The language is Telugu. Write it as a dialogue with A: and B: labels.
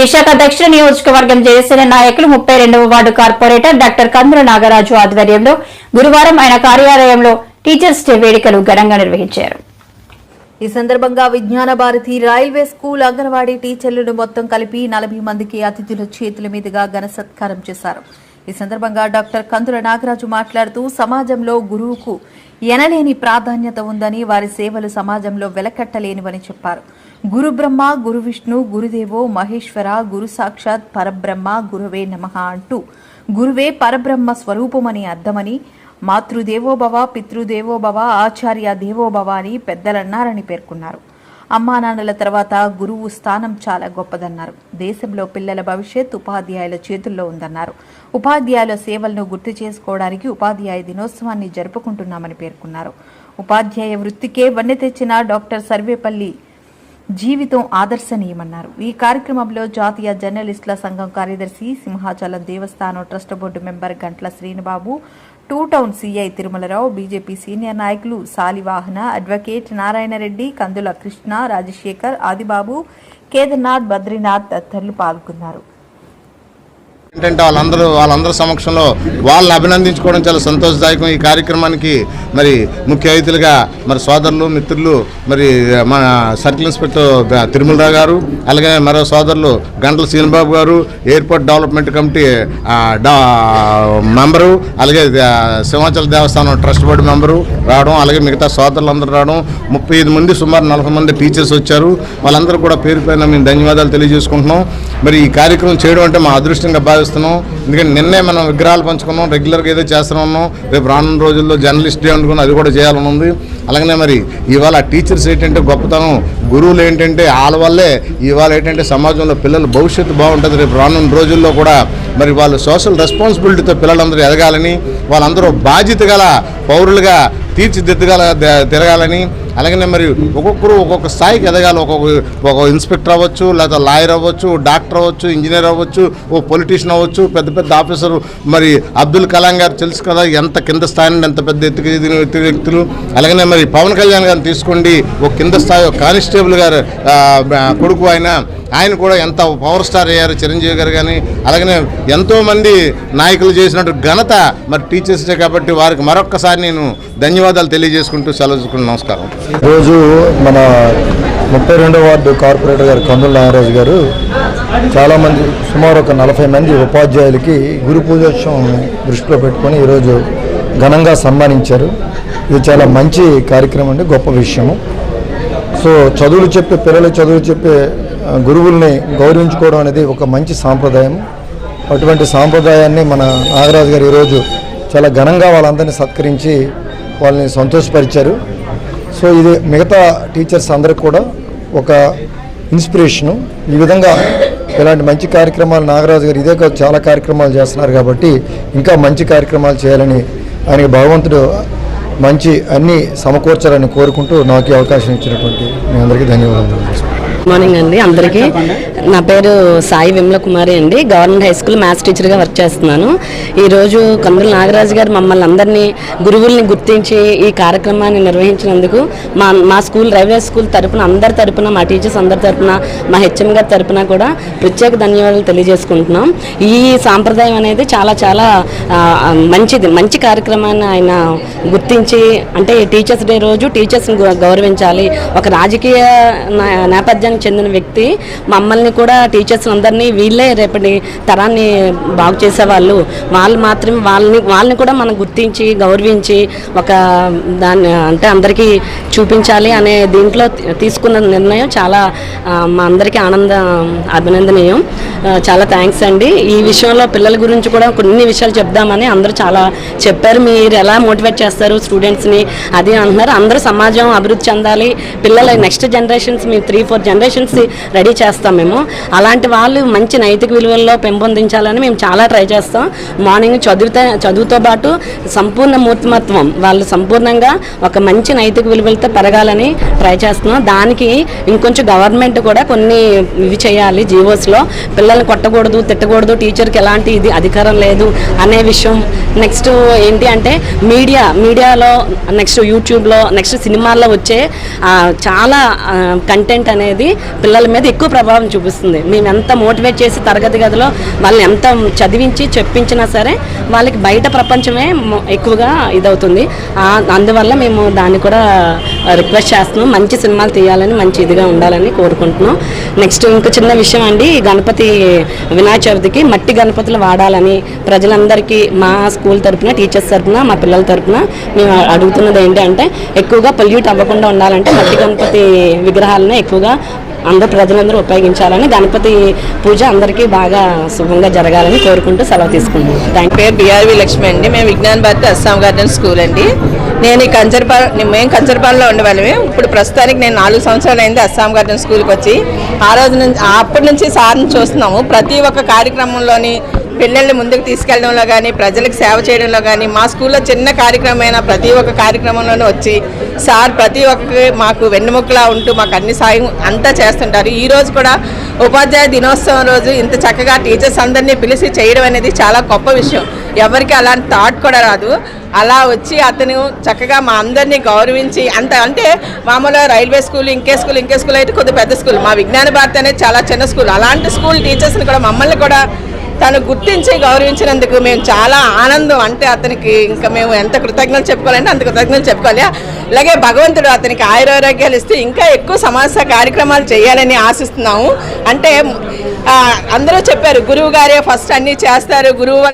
A: విశాఖ దక్షిణ నియోజకవర్గం జయసేన నాయకులు ముప్పై రెండవ ward corporator doctor Kandula Nagaraju ఆధ్వర్యంలో గురువారం ఆయన కార్యాలయంలో టీచర్స్ డే వేడుకలు ఘనంగా నిర్వహించారు ఈ సందర్భంగా విజ్ఞాన భారతి రైల్వే స్కూల్ అంగన్వాడీ టీచర్లను మొత్తం కలిపి నలభై మందికి అతిథుల చేతుల మీదుగా ఘన సత్కారం చేశారు ఈ సందర్భంగా డాక్టర్ కందుల నాగరాజు మాట్లాడుతూ సమాజంలో గురువుకు ఎనలేని ప్రాధాన్యత ఉందని వారి సేవలు సమాజంలో వెలకట్టలేనివని చెప్పారు గురు బ్రహ్మ గురు విష్ణు గురుదేవో మహేశ్వర గురు సాక్షాత్ పరబ్రహ్మ గురువే నమ అంటూ గురువే పరబ్రహ్మ స్వరూపమని అర్థమని మాతృదేవోభవ పితృదేవోభవ ఆచార్య దేవోభవ అని పెద్దలన్నారని పేర్కొన్నారు అమ్మా నాన్నల తర్వాత గురువు స్థానం చాలా గొప్పదన్నారు దేశంలో పిల్లల భవిష్యత్ ఉపాధ్యాయుల చేతుల్లో ఉందన్నారు ఉపాధ్యాయుల సేవలను గుర్తు చేసుకోవడానికి ఉపాధ్యాయ దినోత్సవాన్ని జరుపుకుంటున్నామని పేర్కొన్నారు ఉపాధ్యాయ వృత్తికే వన్నె తెచ్చిన డాక్టర్ సర్వేపల్లి జీవితం ఆదర్శనీయమన్నారు ఈ కార్యక్రమంలో జాతీయ జర్నలిస్టుల సంఘం కార్యదర్శి సింహాచలం దేవస్థానం trust board member Gantla Srinibabu two town CI Tirumalarao BJP senior నాయకులు సాలివాహన అడ్వకేట్ నారాయణరెడ్డి కందుల కృష్ణ రాజశేఖర్ ఆదిబాబు కేదర్నాథ్ బద్రీనాథ్ తదితరులు పాల్గొన్నారు
B: ఏంటంటే వాళ్ళందరూ వాళ్ళందరి సమక్షంలో వాళ్ళని అభినందించుకోవడం చాలా సంతోషదాయకం ఈ కార్యక్రమానికి మరి ముఖ్య అతిథులుగా మరి సోదరులు మిత్రులు మరి మన సర్కిల్ ఇన్స్పెక్టర్ తిరుమలరావు గారు అలాగే మరో సోదరులు గంటల శ్రీనిబాబు గారు ఎయిర్పోర్ట్ డెవలప్మెంట్ కమిటీ మెంబరు అలాగే సింహాచల దేవస్థానం ట్రస్ట్ బోర్డు మెంబరు రావడం అలాగే మిగతా సోదరులందరూ రావడం ముప్పై మంది సుమారు నలభై మంది టీచర్స్ వచ్చారు వాళ్ళందరూ కూడా పేరుపైన మేము ధన్యవాదాలు తెలియజేసుకుంటున్నాం మరి ఈ కార్యక్రమం చేయడం అంటే మా అదృష్టంగా బాగా భావిస్తున్నాం ఎందుకంటే నిన్నే మనం విగ్రహాలు పంచుకున్నాం రెగ్యులర్గా ఏదో చేస్తూనే ఉన్నాం రేపు రానున్న రోజుల్లో జర్నలిస్ట్ డే అనుకున్నాం అది కూడా చేయాలని ఉంది అలాగనే మరి ఇవాళ టీచర్స్ ఏంటంటే గొప్పతనం గురువులు ఏంటంటే వాళ్ళ వల్లే ఇవాళ ఏంటంటే సమాజంలో పిల్లల భవిష్యత్తు బాగుంటుంది రేపు రానున్న రోజుల్లో కూడా మరి వాళ్ళు సోషల్ రెస్పాన్సిబిలిటీతో పిల్లలందరూ ఎదగాలని వాళ్ళందరూ బాధ్యత గల పౌరులుగా తీర్చిదిద్దగల తిరగాలని అలాగనే మరి ఒక్కొక్కరు ఒక్కొక్క స్థాయికి ఎదగాలి ఒక్కొక్క ఒక ఇన్స్పెక్టర్ అవ్వచ్చు లేదా లాయర్ అవ్వచ్చు డాక్టర్ అవ్వచ్చు ఇంజనీర్ అవ్వచ్చు ఓ పొలిటీషియన్ అవ్వచ్చు పెద్ద పెద్ద ఆఫీసర్ మరి అబ్దుల్ కలాం గారు తెలుసు కదా ఎంత కింద స్థాయి ఎంత పెద్ద ఎత్తుకు ఎత్తిన వ్యక్తులు అలాగనే మరి పవన్ కళ్యాణ్ గారిని తీసుకోండి ఒక కింద స్థాయి కానిస్టేబుల్ గారు కొడుకు ఆయన ఆయన కూడా ఎంత పవర్ స్టార్ అయ్యారు చిరంజీవి గారు కానీ అలాగనే ఎంతోమంది నాయకులు చేసినట్టు ఘనత మరి టీచర్స్ కాబట్టి వారికి మరొక్కసారి నేను ధన్యవాదాలు తెలియజేసుకుంటూ సెలవు నమస్కారం రోజు మన ముప్పై రెండో వార్డు కార్పొరేటర్ గారు కందుల నాగరాజు గారు చాలామంది సుమారు ఒక నలభై మంది ఉపాధ్యాయులకి గురు పూజోత్సవం దృష్టిలో పెట్టుకొని ఈరోజు ఘనంగా సన్మానించారు ఇది చాలా మంచి కార్యక్రమం అండి గొప్ప విషయము సో చదువులు చెప్పే పిల్లలు చదువులు చెప్పే గురువుల్ని గౌరవించుకోవడం అనేది ఒక మంచి సాంప్రదాయం అటువంటి సాంప్రదాయాన్ని మన నాగరాజు గారు ఈరోజు చాలా ఘనంగా వాళ్ళందరినీ సత్కరించి వాళ్ళని సంతోషపరిచారు సో ఇది మిగతా టీచర్స్ అందరికి కూడా ఒక ఇన్స్పిరేషను ఈ విధంగా ఇలాంటి మంచి కార్యక్రమాలు నాగరాజు గారు ఇదే చాలా కార్యక్రమాలు చేస్తున్నారు కాబట్టి ఇంకా మంచి కార్యక్రమాలు చేయాలని ఆయన భగవంతుడు మంచి అన్నీ సమకూర్చాలని కోరుకుంటూ నాకు అవకాశం ఇచ్చినటువంటి మీ అందరికీ
C: ధన్యవాదాలు మార్నింగ్ అండి అందరికీ నా పేరు సాయి విమల కుమారి అండి గవర్నమెంట్ హై స్కూల్ మ్యాథ్స్ టీచర్గా వర్క్ చేస్తున్నాను ఈరోజు కందుల నాగరాజు గారు మమ్మల్ని అందరినీ గురువుల్ని గుర్తించి ఈ కార్యక్రమాన్ని నిర్వహించినందుకు మా మా స్కూల్ రైల్వే స్కూల్ తరపున అందరి తరపున మా టీచర్స్ అందరి తరపున మా హెచ్ఎం గారి తరపున కూడా ప్రత్యేక ధన్యవాదాలు తెలియజేసుకుంటున్నాం ఈ సాంప్రదాయం అనేది చాలా చాలా మంచిది మంచి కార్యక్రమాన్ని ఆయన గుర్తించి అంటే టీచర్స్ డే రోజు టీచర్స్ని గౌరవించాలి ఒక రాజకీయ నేపథ్యం సమాజానికి చెందిన వ్యక్తి మమ్మల్ని కూడా టీచర్స్ అందరినీ వీళ్ళే రేపటి తరాన్ని బాగు చేసేవాళ్ళు వాళ్ళు మాత్రమే వాళ్ళని వాళ్ళని కూడా మనం గుర్తించి గౌరవించి ఒక దాన్ని అంటే అందరికీ చూపించాలి అనే దీంట్లో తీసుకున్న నిర్ణయం చాలా మా అందరికీ ఆనంద అభినందనీయం చాలా థ్యాంక్స్ అండి ఈ విషయంలో పిల్లల గురించి కూడా కొన్ని విషయాలు చెప్దామని అందరూ చాలా చెప్పారు మీరు ఎలా మోటివేట్ చేస్తారు స్టూడెంట్స్ని అది అంటున్నారు అందరూ సమాజం అభివృద్ధి చెందాలి పిల్లల నెక్స్ట్ జనరేషన్స్ మీ three four generation generations ready చేస్తాం మేము అలాంటి వాళ్ళు మంచి నైతిక విలువల్లో పెంపొందించాలని మేము చాలా ట్రై చేస్తాం మార్నింగ్ చదువుతా చదువుతో పాటు సంపూర్ణ మూర్తిమత్వం వాళ్ళు సంపూర్ణంగా ఒక మంచి నైతిక విలువలతో పెరగాలని ట్రై చేస్తున్నాం దానికి ఇంకొంచెం గవర్నమెంట్ కూడా కొన్ని ఇవి చేయాలి జీవోస్లో పిల్లల్ని కొట్టకూడదు తిట్టకూడదు టీచర్కి ఎలాంటి ఇది అధికారం లేదు అనే విషయం నెక్స్ట్ ఏంటి అంటే మీడియా మీడియాలో నెక్స్ట్ యూట్యూబ్లో నెక్స్ట్ సినిమాల్లో వచ్చే చాలా కంటెంట్ అనేది పిల్లల మీద ఎక్కువ ప్రభావం చూపిస్తుంది మేము ఎంత మోటివేట్ చేసి తరగతి గదిలో వాళ్ళని ఎంత చదివించి చెప్పించినా సరే వాళ్ళకి బయట ప్రపంచమే ఎక్కువగా ఇదవుతుంది అందువల్ల మేము దాన్ని కూడా రిక్వెస్ట్ చేస్తున్నాం మంచి సినిమాలు తీయాలని మంచి ఇదిగా ఉండాలని కోరుకుంటున్నాం నెక్స్ట్ ఇంక చిన్న విషయం అండి గణపతి వినాయక చవితికి మట్టి గణపతులు వాడాలని ప్రజలందరికీ మా స్కూల్ తరఫున టీచర్స్ తరఫున మా పిల్లల తరఫున మేము అడుగుతున్నది ఏంటి అంటే ఎక్కువగా పొల్యూట్ అవ్వకుండా ఉండాలంటే మట్టి గణపతి విగ్రహాలనే ఎక్కువగా అందరూ ప్రజలందరూ ఉపయోగించాలని గణపతి పూజ అందరికీ బాగా శుభంగా జరగాలని కోరుకుంటూ సెలవు తీసుకుంటున్నాం దాని పేరు బీఆర్వి లక్ష్మి అండి మేము విజ్ఞాన్ భారతి అస్సాం గార్డెన్ స్కూల్ అండి నేను ఈ కంచర్పాల మేము కంచర్పాలలో ఉండేవాళ్ళమే ఇప్పుడు ప్రస్తుతానికి నేను నాలుగు సంవత్సరాలు అయింది అస్సాం గార్డెన్ స్కూల్కి వచ్చి ఆ రోజు నుంచి అప్పటి నుంచి సార్ని చూస్తున్నాము ప్రతి ఒక్క కార్యక్రమంలోని పిల్లల్ని ముందుకు తీసుకెళ్లడంలో కానీ ప్రజలకు సేవ చేయడంలో కానీ మా స్కూల్లో చిన్న కార్యక్రమమైన ప్రతి ఒక్క కార్యక్రమంలోనూ వచ్చి సార్ ప్రతి ఒక్కరి మాకు వెన్నుముక్కలా ఉంటూ మాకు అన్ని సాయం అంతా చేస్తుంటారు ఈరోజు కూడా ఉపాధ్యాయ దినోత్సవం రోజు ఇంత చక్కగా టీచర్స్ అందరినీ పిలిచి చేయడం అనేది చాలా గొప్ప విషయం ఎవరికి అలాంటి థాట్ కూడా రాదు అలా వచ్చి అతను చక్కగా మా అందరినీ గౌరవించి అంత అంటే మామూలుగా రైల్వే స్కూల్ ఇంకే స్కూల్ ఇంకే స్కూల్ అయితే కొద్ది పెద్ద స్కూల్ మా విజ్ఞాన భారతి అనేది చాలా చిన్న స్కూల్ అలాంటి స్కూల్ టీచర్స్ని కూడా మమ్మల్ని కూడా తను గుర్తించి గౌరవించినందుకు మేము చాలా ఆనందం అంటే అతనికి ఇంకా మేము ఎంత కృతజ్ఞతలు చెప్పుకోవాలంటే అంత కృతజ్ఞతలు చెప్పుకోవాలి అలాగే భగవంతుడు అతనికి ఆయురారోగ్యాలు ఇస్తే ఇంకా ఎక్కువ సమాస కార్యక్రమాలు చేయాలని ఆశిస్తున్నాము అంటే అందరూ చెప్పారు గురువు గారే ఫస్ట్ అన్నీ చేస్తారు గురువు